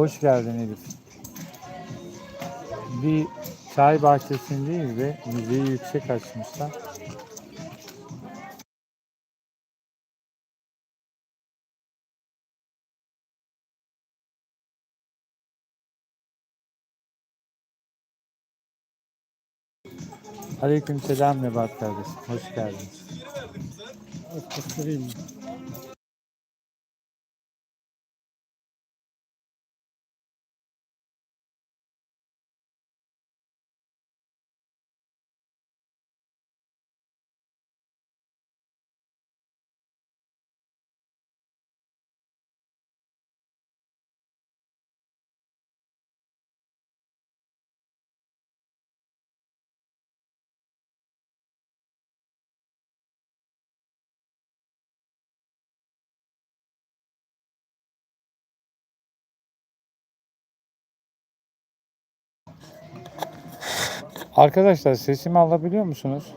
Hoş geldin Elif. Bir çay bahçesindeyiz ve müziği yüksek açmışlar. Aleyküm selam Nebat kardeşim. Hoş geldin. Kıstırayım. Arkadaşlar sesimi alabiliyor musunuz?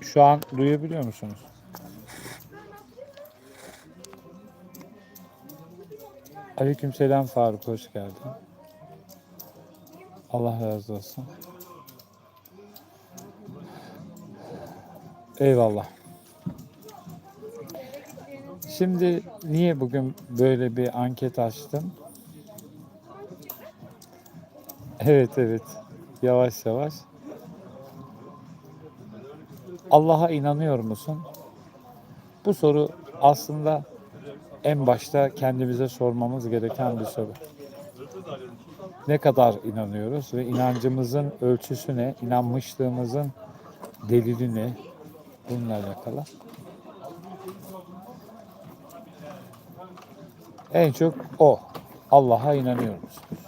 Şu an duyabiliyor musunuz? Aleykümselam Faruk hoş geldin. Allah razı olsun. Eyvallah. Şimdi niye bugün böyle bir anket açtım? Evet evet. Yavaş yavaş. Allah'a inanıyor musun? Bu soru aslında en başta kendimize sormamız gereken bir soru. Ne kadar inanıyoruz ve inancımızın ölçüsü ne? İnanmışlığımızın delili ne? Bununla alakalı. En çok o. Allah'a inanıyor musun?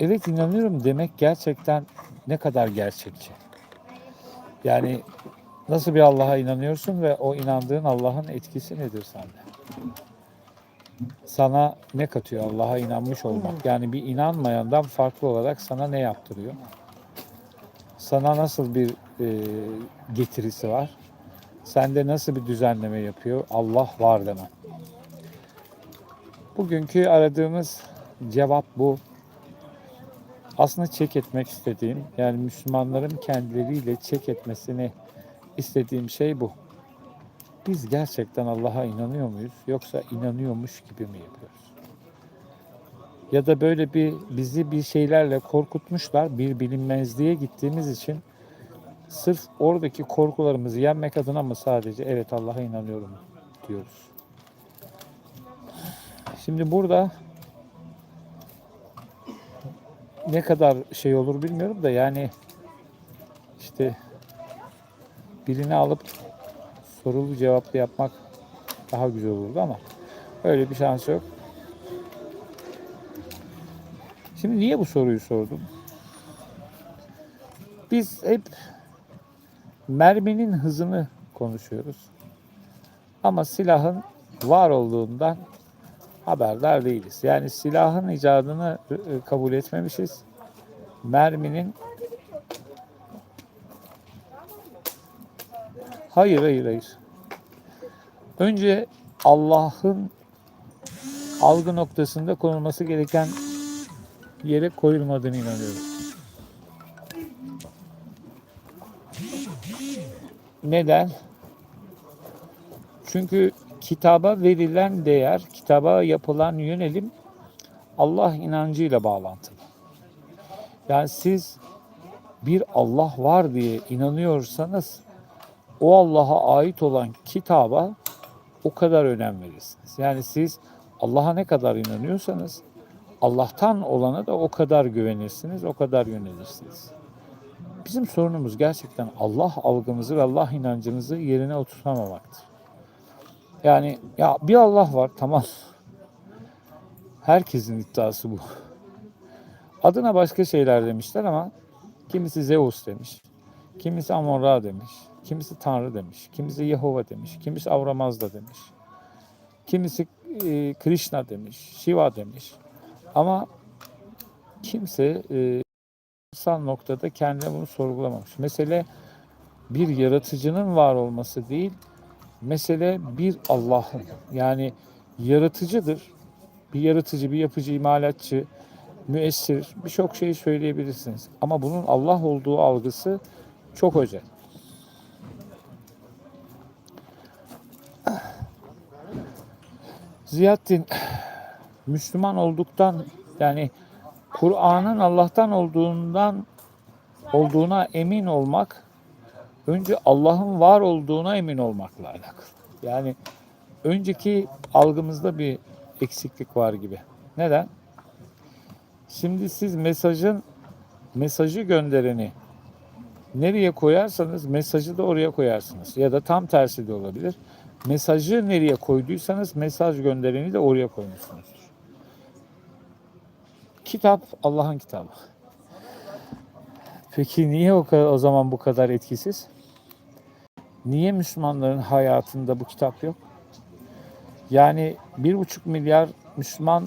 Evet inanıyorum demek gerçekten ne kadar gerçekçi. Yani nasıl bir Allah'a inanıyorsun ve o inandığın Allah'ın etkisi nedir sende? Sana ne katıyor Allah'a inanmış olmak? Yani bir inanmayandan farklı olarak sana ne yaptırıyor? Sana nasıl bir e, getirisi var? Sende nasıl bir düzenleme yapıyor? Allah var demen. Bugünkü aradığımız cevap bu aslında çek etmek istediğim yani Müslümanların kendileriyle çek etmesini istediğim şey bu. Biz gerçekten Allah'a inanıyor muyuz yoksa inanıyormuş gibi mi yapıyoruz? Ya da böyle bir bizi bir şeylerle korkutmuşlar bir bilinmezliğe gittiğimiz için sırf oradaki korkularımızı yenmek adına mı sadece evet Allah'a inanıyorum diyoruz. Şimdi burada ne kadar şey olur bilmiyorum da yani işte birini alıp sorulu cevaplı yapmak daha güzel olurdu ama öyle bir şans yok. Şimdi niye bu soruyu sordum? Biz hep merminin hızını konuşuyoruz. Ama silahın var olduğundan haberdar değiliz. Yani silahın icadını e, kabul etmemişiz. Merminin Hayır, hayır, hayır. Önce Allah'ın algı noktasında konulması gereken yere koyulmadığını inanıyorum. Neden? Çünkü kitaba verilen değer, kitaba yapılan yönelim Allah inancıyla bağlantılı. Yani siz bir Allah var diye inanıyorsanız o Allah'a ait olan kitaba o kadar önem verirsiniz. Yani siz Allah'a ne kadar inanıyorsanız Allah'tan olana da o kadar güvenirsiniz, o kadar yönelirsiniz. Bizim sorunumuz gerçekten Allah algımızı ve Allah inancımızı yerine oturtamamaktır. Yani ya bir Allah var tamam. Herkesin iddiası bu. Adına başka şeyler demişler ama kimisi Zeus demiş. Kimisi Amon-Ra demiş. Kimisi Tanrı demiş. Kimisi Yehova demiş. Kimisi Avramazda demiş. Kimisi e, Krishna demiş. Shiva demiş. Ama kimse e, insan noktada kendine bunu sorgulamamış. Mesele bir yaratıcının var olması değil, Mesele bir Allah'ın. Yani yaratıcıdır. Bir yaratıcı, bir yapıcı, imalatçı, müessir birçok şey söyleyebilirsiniz. Ama bunun Allah olduğu algısı çok özel. Ziyaddin Müslüman olduktan yani Kur'an'ın Allah'tan olduğundan olduğuna emin olmak önce Allah'ın var olduğuna emin olmakla alakalı. Yani önceki algımızda bir eksiklik var gibi. Neden? Şimdi siz mesajın mesajı göndereni nereye koyarsanız mesajı da oraya koyarsınız. Ya da tam tersi de olabilir. Mesajı nereye koyduysanız mesaj göndereni de oraya koymuşsunuzdur. Kitap Allah'ın kitabı. Peki niye o, kadar, o zaman bu kadar etkisiz? Niye Müslümanların hayatında bu kitap yok? Yani bir buçuk milyar Müslüman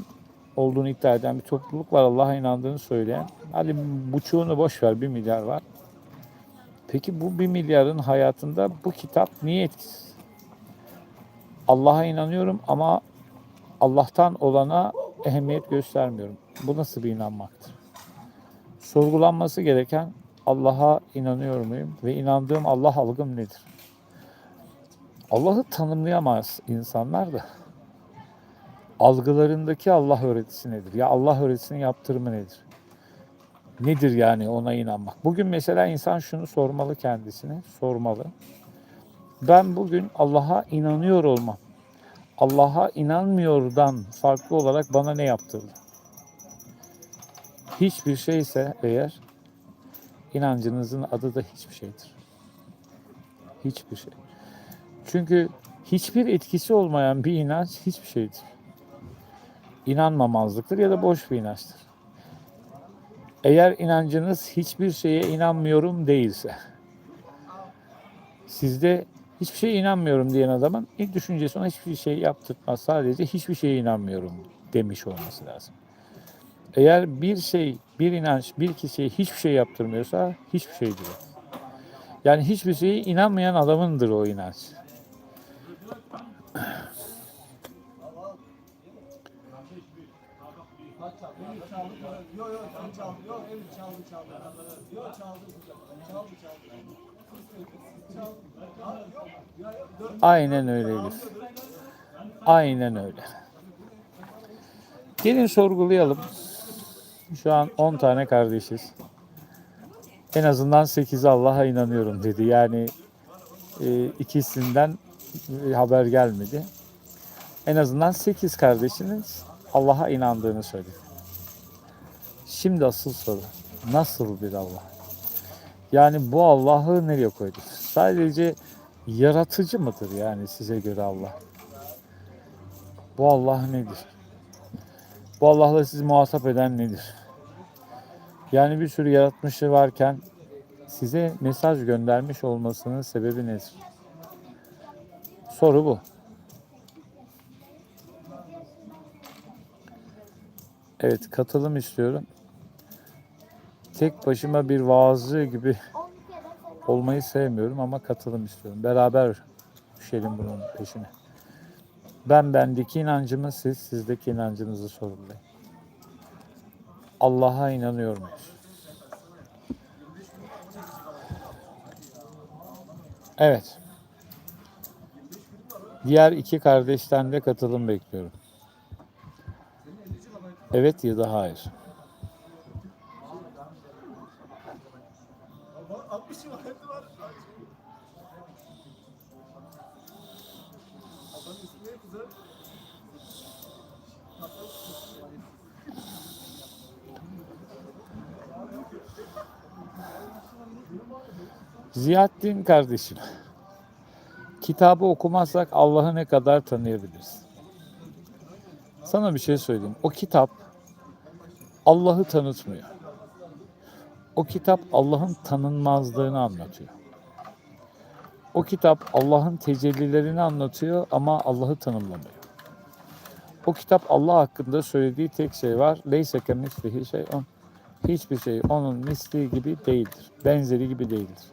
olduğunu iddia eden bir topluluk var. Allah'a inandığını söyleyen. Hadi buçuğunu boş ver bir milyar var. Peki bu bir milyarın hayatında bu kitap niye etkisiz? Allah'a inanıyorum ama Allah'tan olana ehemmiyet göstermiyorum. Bu nasıl bir inanmaktır? Sorgulanması gereken Allah'a inanıyor muyum ve inandığım Allah algım nedir? Allah'ı tanımlayamaz insanlar da algılarındaki Allah öğretisi nedir? Ya Allah öğretisinin yaptırımı nedir? Nedir yani ona inanmak? Bugün mesela insan şunu sormalı kendisine, sormalı. Ben bugün Allah'a inanıyor olmam. Allah'a inanmıyordan farklı olarak bana ne yaptırdı? Hiçbir şeyse eğer inancınızın adı da hiçbir şeydir. Hiçbir şey. Çünkü hiçbir etkisi olmayan bir inanç hiçbir şeydir. İnanmamazlıktır ya da boş bir inançtır. Eğer inancınız hiçbir şeye inanmıyorum değilse, sizde hiçbir şeye inanmıyorum diyen adamın ilk düşüncesi ona hiçbir şey yaptırmaz. Sadece hiçbir şeye inanmıyorum demiş olması lazım. Eğer bir şey, bir inanç, bir kişiye hiçbir şey yaptırmıyorsa hiçbir şeydir o. Yani hiçbir şeye inanmayan adamındır o inanç. Aynen öyle Elif. Aynen öyle. Gelin sorgulayalım. Şu an 10 tane kardeşiz. En azından 8'i Allah'a inanıyorum dedi. Yani e, ikisinden e, haber gelmedi. En azından 8 kardeşiniz Allah'a inandığını söyledi. Şimdi asıl soru. Nasıl bir Allah? Yani bu Allah'ı nereye koyduk? Sadece yaratıcı mıdır yani size göre Allah? Bu Allah nedir? Bu Allah'la sizi muhatap eden nedir? Yani bir sürü yaratmışı varken size mesaj göndermiş olmasının sebebi nedir? Soru bu. Evet katılım istiyorum. Tek başıma bir vaazı gibi olmayı sevmiyorum ama katılım istiyorum. Beraber düşelim bunun peşine. Ben bendeki inancımı siz sizdeki inancınızı sorgulayın. Allah'a inanıyor muyuz? Evet. Diğer iki kardeşten de katılım bekliyorum. Evet ya da hayır. Ziyaddin kardeşim. Kitabı okumazsak Allah'ı ne kadar tanıyabiliriz? Sana bir şey söyleyeyim. O kitap Allah'ı tanıtmıyor. O kitap Allah'ın tanınmazlığını anlatıyor. O kitap Allah'ın tecellilerini anlatıyor ama Allah'ı tanımlamıyor. O kitap Allah hakkında söylediği tek şey var. Leyse ke mislihi şey on. Hiçbir şey onun misli gibi değildir. Benzeri gibi değildir.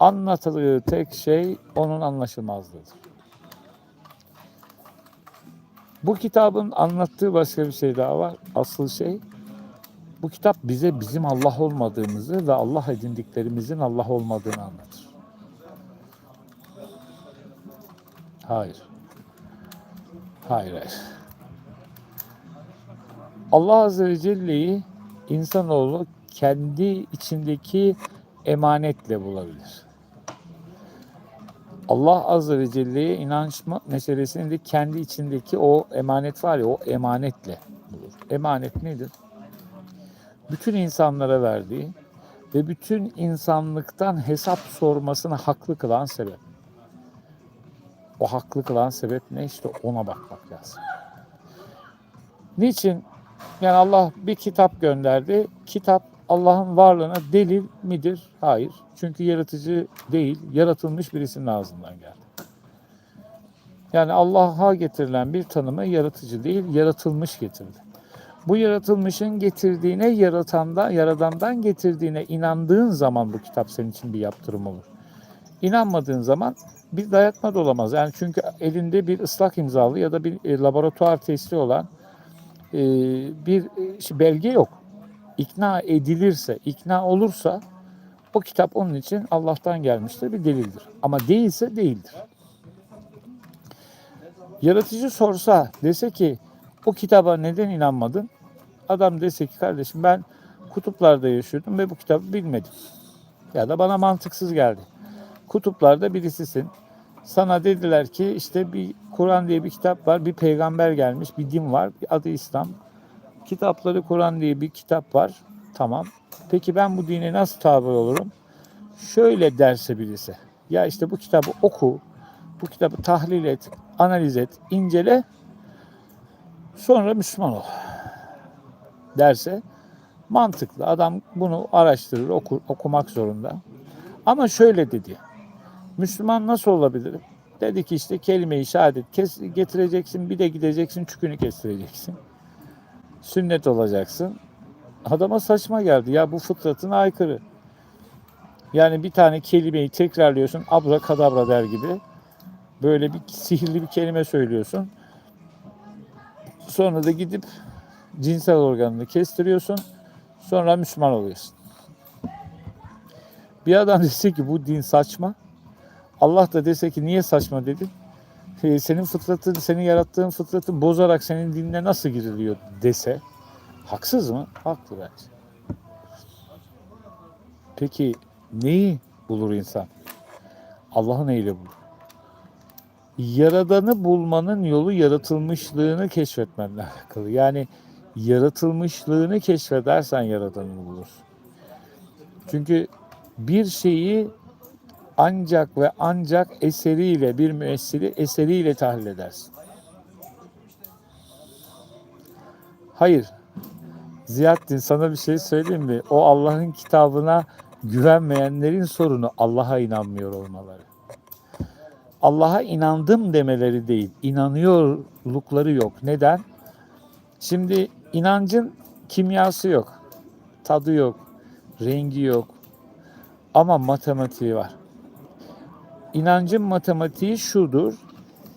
Anlatıldığı tek şey onun anlaşılmazlığıdır. Bu kitabın anlattığı başka bir şey daha var. Asıl şey bu kitap bize bizim Allah olmadığımızı ve Allah edindiklerimizin Allah olmadığını anlatır. Hayır. Hayır, hayır. Allah Azze ve Celle'yi insanoğlu kendi içindeki emanetle bulabilir. Allah Azze ve Celle'ye inanç meselesini de kendi içindeki o emanet var ya o emanetle bulur. Emanet nedir? Bütün insanlara verdiği ve bütün insanlıktan hesap sormasını haklı kılan sebep. O haklı kılan sebep ne? İşte ona bakmak lazım. Niçin? Yani Allah bir kitap gönderdi. Kitap Allah'ın varlığına delil midir? Hayır. Çünkü yaratıcı değil, yaratılmış birisinin ağzından geldi. Yani Allah'a getirilen bir tanımı yaratıcı değil, yaratılmış getirdi. Bu yaratılmışın getirdiğine, yaratanda, yaradandan getirdiğine inandığın zaman bu kitap senin için bir yaptırım olur. İnanmadığın zaman bir dayatma da olamaz. Yani çünkü elinde bir ıslak imzalı ya da bir e, laboratuvar testi olan e, bir e, belge yok. İkna edilirse, ikna olursa o kitap onun için Allah'tan gelmiştir, bir delildir. Ama değilse değildir. Yaratıcı sorsa, dese ki o kitaba neden inanmadın? Adam dese ki kardeşim ben kutuplarda yaşıyordum ve bu kitabı bilmedim. Ya da bana mantıksız geldi. Kutuplarda birisisin. Sana dediler ki işte bir Kur'an diye bir kitap var, bir peygamber gelmiş, bir din var, adı İslam. Kitapları Kur'an diye bir kitap var. Tamam. Peki ben bu dine nasıl tabi olurum? Şöyle derse birisi. Ya işte bu kitabı oku, bu kitabı tahlil et, analiz et, incele, sonra Müslüman ol derse mantıklı. Adam bunu araştırır, okur, okumak zorunda. Ama şöyle dedi. Müslüman nasıl olabilirim? Dedi ki işte kelime-i şehadet kes, getireceksin, bir de gideceksin, çükünü kestireceksin. Sünnet olacaksın. Adama saçma geldi. Ya bu fıtratına aykırı. Yani bir tane kelimeyi tekrarlıyorsun, abra kadabra der gibi. Böyle bir sihirli bir kelime söylüyorsun. Sonra da gidip cinsel organını kestiriyorsun. Sonra Müslüman oluyorsun. Bir adam dese ki bu din saçma. Allah da dese ki niye saçma dedi. "E, Senin fıtratın, senin yarattığın fıtratı bozarak senin dinine nasıl giriliyor dese. Haksız mı? Haklı bence. Peki neyi bulur insan? Allah'ı neyle bulur? Yaradanı bulmanın yolu yaratılmışlığını keşfetmenle alakalı. Yani yaratılmışlığını keşfedersen yaradanını bulursun. Çünkü bir şeyi ancak ve ancak eseriyle bir müessiri eseriyle tahlil edersin. Hayır. Ziyaddin sana bir şey söyleyeyim mi? O Allah'ın kitabına güvenmeyenlerin sorunu Allah'a inanmıyor olmaları. Allah'a inandım demeleri değil, inanıyorlukları yok. Neden? Şimdi inancın kimyası yok, tadı yok, rengi yok ama matematiği var. İnancın matematiği şudur.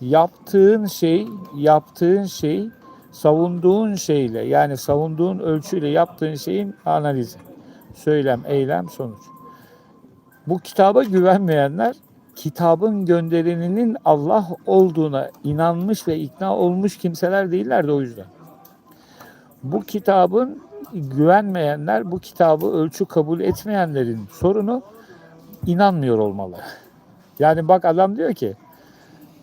Yaptığın şey, yaptığın şey, savunduğun şeyle yani savunduğun ölçüyle yaptığın şeyin analizi. Söylem, eylem, sonuç. Bu kitaba güvenmeyenler kitabın göndereninin Allah olduğuna inanmış ve ikna olmuş kimseler değiller de o yüzden. Bu kitabın güvenmeyenler, bu kitabı ölçü kabul etmeyenlerin sorunu inanmıyor olmaları. Yani bak adam diyor ki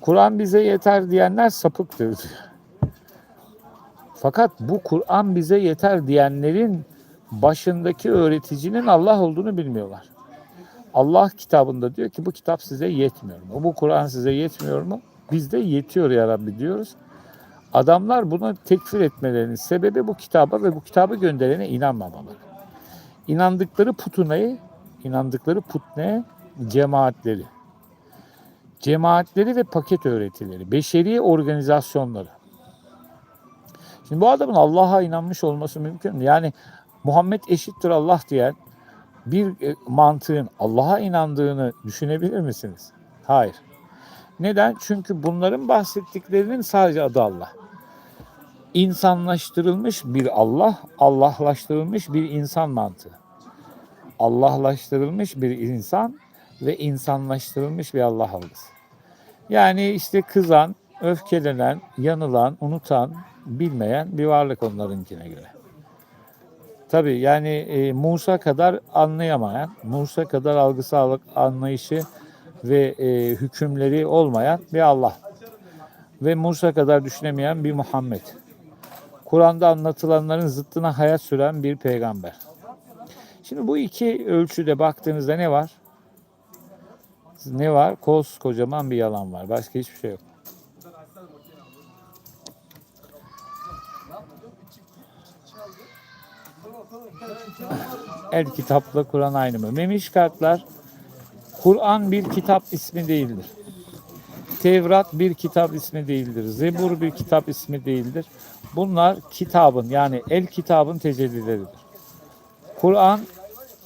Kur'an bize yeter diyenler sapıktır diyor. Fakat bu Kur'an bize yeter diyenlerin başındaki öğreticinin Allah olduğunu bilmiyorlar. Allah kitabında diyor ki bu kitap size yetmiyor mu? Bu Kur'an size yetmiyor mu? Bizde yetiyor ya Rabbi diyoruz. Adamlar bunu tekfir etmelerinin sebebi bu kitaba ve bu kitabı gönderene inanmamaları. İnandıkları putunayı, inandıkları put ne? Cemaatleri. Cemaatleri ve paket öğretileri, beşeri organizasyonları. Şimdi bu adamın Allah'a inanmış olması mümkün mü? Yani Muhammed eşittir Allah diyen bir e, mantığın Allah'a inandığını düşünebilir misiniz? Hayır. Neden? Çünkü bunların bahsettiklerinin sadece adı Allah. İnsanlaştırılmış bir Allah, Allahlaştırılmış bir insan mantığı. Allahlaştırılmış bir insan ve insanlaştırılmış bir Allah algısı. Yani işte kızan, öfkelenen, yanılan, unutan, bilmeyen bir varlık onlarınkine göre. Tabii yani e, Musa kadar anlayamayan, Musa kadar algısal anlayışı ve e, hükümleri olmayan bir Allah. Ve Musa kadar düşünemeyen bir Muhammed. Kur'an'da anlatılanların zıttına hayat süren bir peygamber. Şimdi bu iki ölçüde baktığınızda ne var? Ne var? Koskocaman bir yalan var. Başka hiçbir şey yok. El kitapla Kur'an aynı mı? Memiş kartlar Kur'an bir kitap ismi değildir. Tevrat bir kitap ismi değildir. Zebur bir kitap ismi değildir. Bunlar kitabın yani el kitabın tecellileridir. Kur'an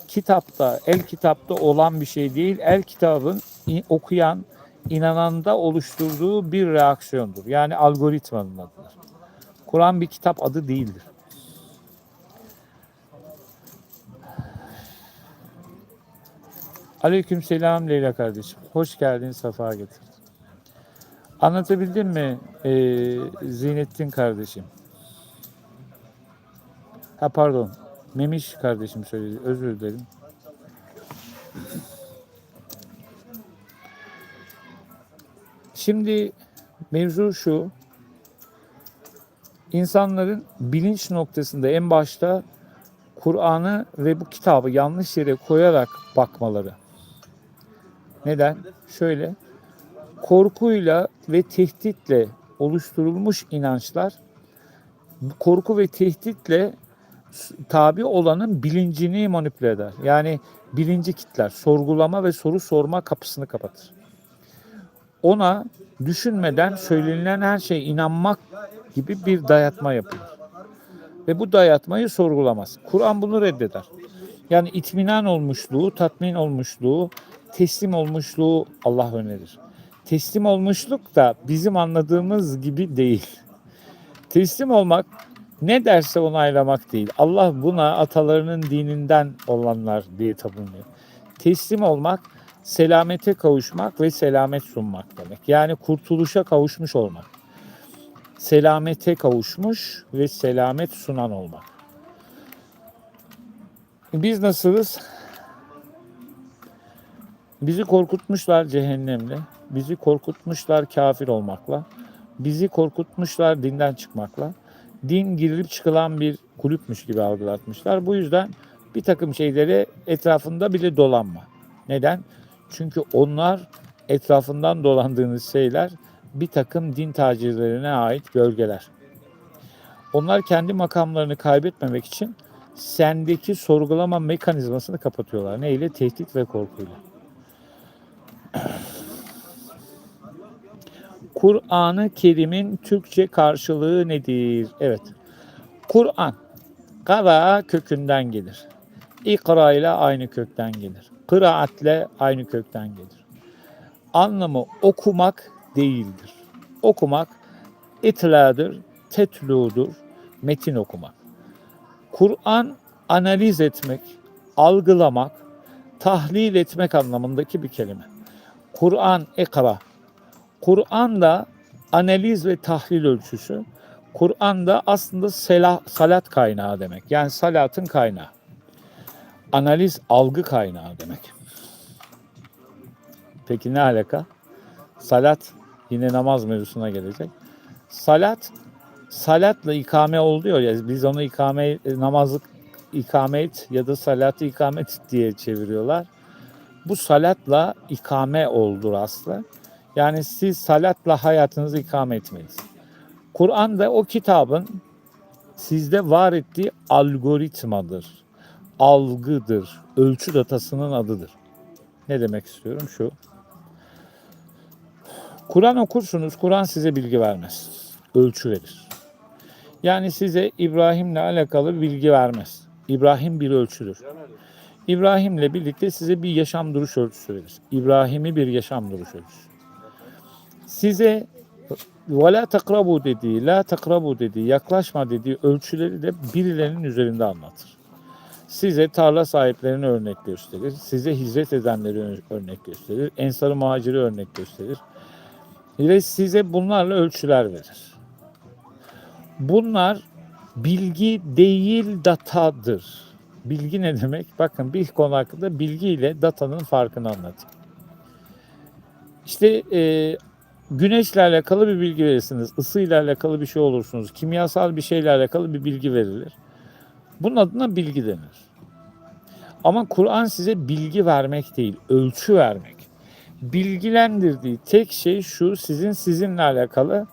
kitapta, el kitapta olan bir şey değil. El kitabın okuyan, inananda oluşturduğu bir reaksiyondur. Yani algoritmanın adıdır. Kur'an bir kitap adı değildir. Aleyküm selam Leyla kardeşim. Hoş geldin, safa getirdin. Anlatabildim mi ee, Zeynettin kardeşim? Ha pardon, Memiş kardeşim söyledi, özür dilerim. Şimdi mevzu şu, insanların bilinç noktasında en başta Kur'an'ı ve bu kitabı yanlış yere koyarak bakmaları. Neden? Şöyle, korkuyla ve tehditle oluşturulmuş inançlar, korku ve tehditle tabi olanın bilincini manipüle eder. Yani bilinci kitler, sorgulama ve soru sorma kapısını kapatır. Ona düşünmeden söylenilen her şeye inanmak gibi bir dayatma yapılır. Ve bu dayatmayı sorgulamaz. Kur'an bunu reddeder. Yani itminan olmuşluğu, tatmin olmuşluğu, teslim olmuşluğu Allah önerir. Teslim olmuşluk da bizim anladığımız gibi değil. Teslim olmak ne derse onaylamak değil. Allah buna atalarının dininden olanlar diye tapınıyor. Teslim olmak selamete kavuşmak ve selamet sunmak demek. Yani kurtuluşa kavuşmuş olmak. Selamete kavuşmuş ve selamet sunan olmak. Biz nasılız? Bizi korkutmuşlar cehennemle. Bizi korkutmuşlar kafir olmakla. Bizi korkutmuşlar dinden çıkmakla. Din girilip çıkılan bir kulüpmüş gibi algılatmışlar. Bu yüzden bir takım şeyleri etrafında bile dolanma. Neden? Çünkü onlar etrafından dolandığınız şeyler bir takım din tacirlerine ait bölgeler. Onlar kendi makamlarını kaybetmemek için sendeki sorgulama mekanizmasını kapatıyorlar. Neyle? Tehdit ve korkuyla. Kur'an-ı Kerim'in Türkçe karşılığı nedir? Evet. Kur'an kara kökünden gelir. İkra ile aynı kökten gelir. Kıraatle aynı kökten gelir. Anlamı okumak değildir. Okumak itladır, tetludur, metin okumak. Kur'an analiz etmek, algılamak, tahlil etmek anlamındaki bir kelime. Kur'an ikra. Kur'an'da analiz ve tahlil ölçüsü. Kur'an'da aslında selah, salat kaynağı demek. Yani salatın kaynağı. Analiz algı kaynağı demek. Peki ne alaka? Salat yine namaz mevzusuna gelecek. Salat salatla ikame oluyor ya biz onu ikame namazlık ikamet ya da salatı ikamet diye çeviriyorlar. Bu salatla ikame oldur aslı. Yani siz salatla hayatınızı ikame etmeliyiz. Kur'an'da o kitabın sizde var ettiği algoritmadır, algıdır, ölçü datasının adıdır. Ne demek istiyorum şu. Kur'an okursunuz, Kur'an size bilgi vermez. Ölçü verir. Yani size İbrahim'le alakalı bilgi vermez. İbrahim bir ölçüdür. İbrahim'le birlikte size bir yaşam duruş ölçüsü verir. İbrahim'i bir yaşam duruş ölçüsü. Size ve takrabu dediği, la takrabu dediği, yaklaşma dediği ölçüleri de birilerinin üzerinde anlatır. Size tarla sahiplerini örnek gösterir. Size hicret edenleri örnek gösterir. Ensarı muhaciri örnek gösterir. Ve size bunlarla ölçüler verir. Bunlar bilgi değil datadır. Bilgi ne demek? Bakın bir konu hakkında bilgi ile datanın farkını anlatayım. İşte e, güneşle alakalı bir bilgi verirsiniz. Isıyla alakalı bir şey olursunuz. Kimyasal bir şeyle alakalı bir bilgi verilir. Bunun adına bilgi denir. Ama Kur'an size bilgi vermek değil, ölçü vermek. Bilgilendirdiği tek şey şu sizin sizinle alakalı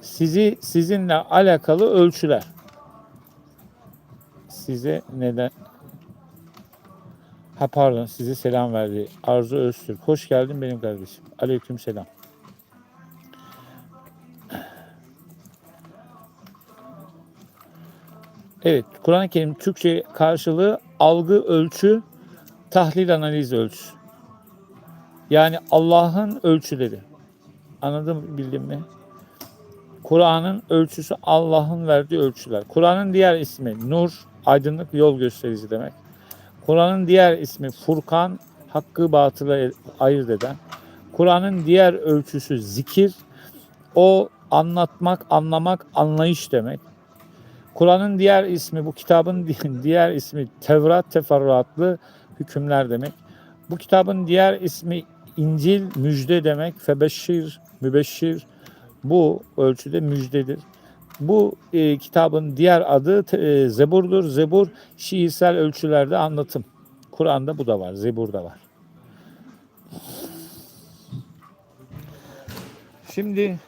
sizi sizinle alakalı ölçüler. Size neden Ha pardon size selam verdi. Arzu Öztürk. Hoş geldin benim kardeşim. Aleyküm selam. Evet, Kur'an-ı Kerim Türkçe karşılığı algı ölçü, tahlil analiz ölçüsü. Yani Allah'ın ölçüleri. Anladın mı, bildin mi? Kur'an'ın ölçüsü Allah'ın verdiği ölçüler. Kur'an'ın diğer ismi nur, aydınlık yol gösterici demek. Kur'an'ın diğer ismi Furkan, hakkı batılı ayırt eden. Kur'an'ın diğer ölçüsü zikir, o anlatmak, anlamak, anlayış demek. Kur'an'ın diğer ismi, bu kitabın di- diğer ismi Tevrat teferruatlı hükümler demek. Bu kitabın diğer ismi İncil müjde demek. Febeşşir, mübeşşir bu ölçüde müjdedir. Bu e, kitabın diğer adı e, Zebur'dur. Zebur şiirsel ölçülerde anlatım. Kur'an'da bu da var, Zebur'da var. Şimdi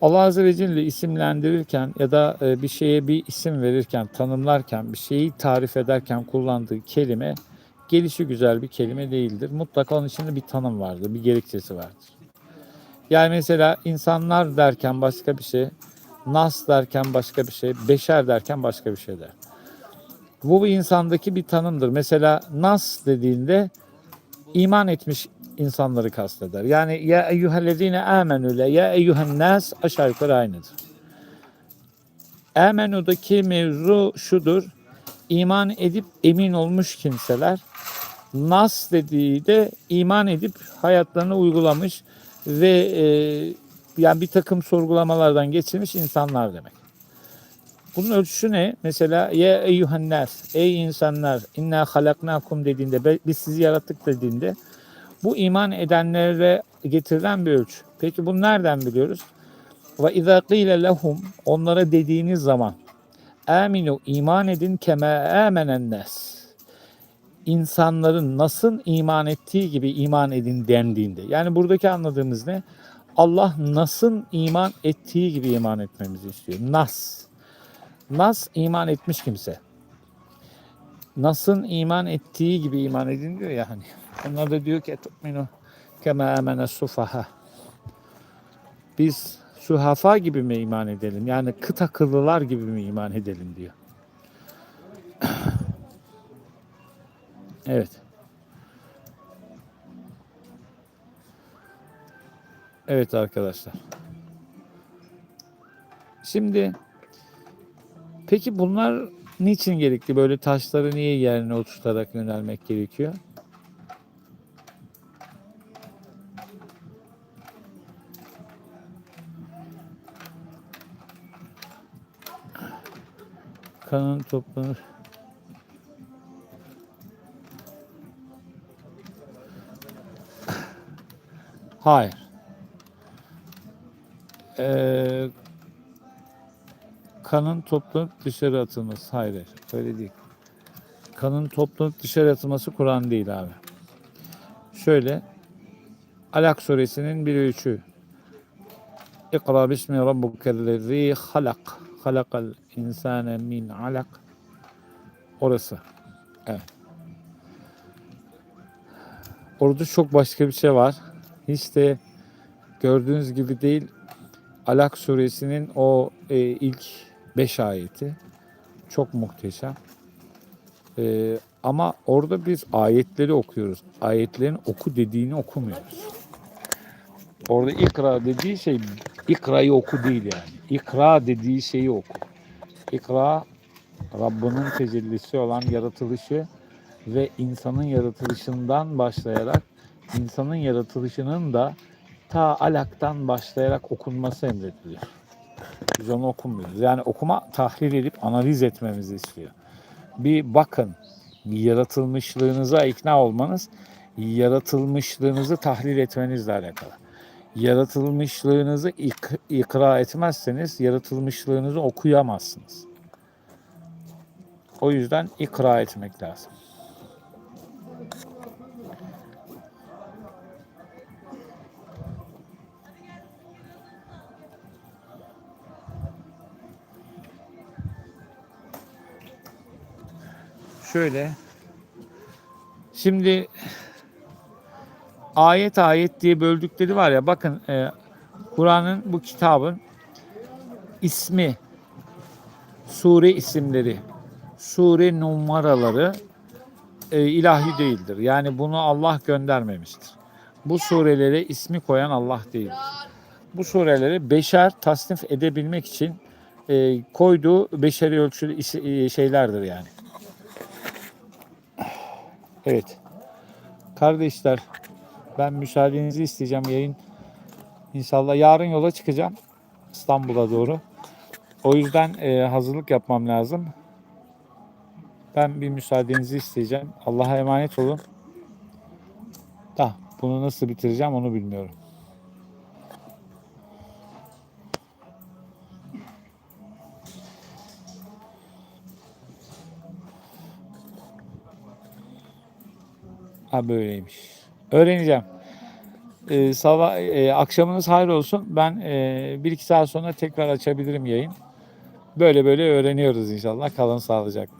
Allah Azze ve Celle isimlendirirken ya da e, bir şeye bir isim verirken, tanımlarken, bir şeyi tarif ederken kullandığı kelime gelişi güzel bir kelime değildir. Mutlaka onun içinde bir tanım vardır, bir gerekçesi vardır. Yani mesela insanlar derken başka bir şey, nas derken başka bir şey, beşer derken başka bir şey der. Bu bir insandaki bir tanımdır. Mesela nas dediğinde iman etmiş insanları kasteder. Yani ya eyyühellezine amenüle ya eyyühen nas aşağı yukarı aynıdır. Amenu'daki mevzu şudur. İman edip emin olmuş kimseler. Nas dediği de iman edip hayatlarını uygulamış ve e, yani bir takım sorgulamalardan geçirmiş insanlar demek. Bunun ölçüsü ne? Mesela ya eyyühen nas, ey insanlar inna halaknakum dediğinde biz sizi yarattık dediğinde bu iman edenlere getirilen bir ölçü. Peki bunu nereden biliyoruz? Ve izâ qîle lehum onlara dediğiniz zaman aminu iman edin kema amenen. İnsanların nasıl iman ettiği gibi iman edin dendiğinde. Yani buradaki anladığımız ne? Allah nasıl iman ettiği gibi iman etmemizi istiyor. Nas. Nas iman etmiş kimse. Nas'ın iman ettiği gibi iman edin diyor ya hani. Onlar da diyor ki tu'minu kema amene sufaha. Biz suhafa gibi mi iman edelim? Yani kıt akıllılar gibi mi iman edelim diyor. Evet. Evet arkadaşlar. Şimdi peki bunlar niçin gerekli? Böyle taşları niye yerine oturtarak yönelmek gerekiyor? Kanın toplanır. Hayır. Ee, kanın toplanıp dışarı atılması. Hayır, hayır, öyle değil. Kanın toplanıp dışarı atılması Kur'an değil abi. Şöyle, Alak suresinin bir üçü. İkra bismi rabbukellezi halak. Halakal insane min alak. Orası. Evet. Orada çok başka bir şey var. Hiç de gördüğünüz gibi değil. Alak suresinin o e, ilk 5 ayeti çok muhteşem. E, Ama orada biz ayetleri okuyoruz. Ayetlerin oku dediğini okumuyoruz. Orada ikra dediği şey ikrayı oku değil yani. İkra dediği şeyi oku. İkra Rabbinin tecellisi olan yaratılışı ve insanın yaratılışından başlayarak insanın yaratılışının da ta alaktan başlayarak okunması emrediliyor. Biz onu okumuyoruz. Yani okuma tahlil edip analiz etmemizi istiyor. Bir bakın yaratılmışlığınıza ikna olmanız yaratılmışlığınızı tahlil etmenizle alakalı. Yaratılmışlığınızı ik- ikra etmezseniz yaratılmışlığınızı okuyamazsınız. O yüzden ikra etmek lazım. Şöyle. Şimdi ayet ayet diye böldükleri var ya bakın e, Kur'an'ın bu kitabın ismi sure isimleri sure numaraları e, ilahi değildir. Yani bunu Allah göndermemiştir. Bu surelere ismi koyan Allah değildir. Bu sureleri beşer tasnif edebilmek için e, koyduğu beşeri ölçülü e, şeylerdir yani. Evet. Kardeşler ben müsaadenizi isteyeceğim yayın. İnşallah yarın yola çıkacağım İstanbul'a doğru. O yüzden e, hazırlık yapmam lazım. Ben bir müsaadenizi isteyeceğim. Allah'a emanet olun. Da bunu nasıl bitireceğim onu bilmiyorum. Ha böyleymiş. Öğreneceğim. Ee, sabah e, akşamınız hayır olsun. Ben e, bir iki saat sonra tekrar açabilirim yayın. Böyle böyle öğreniyoruz inşallah. Kalın sağlıcakla.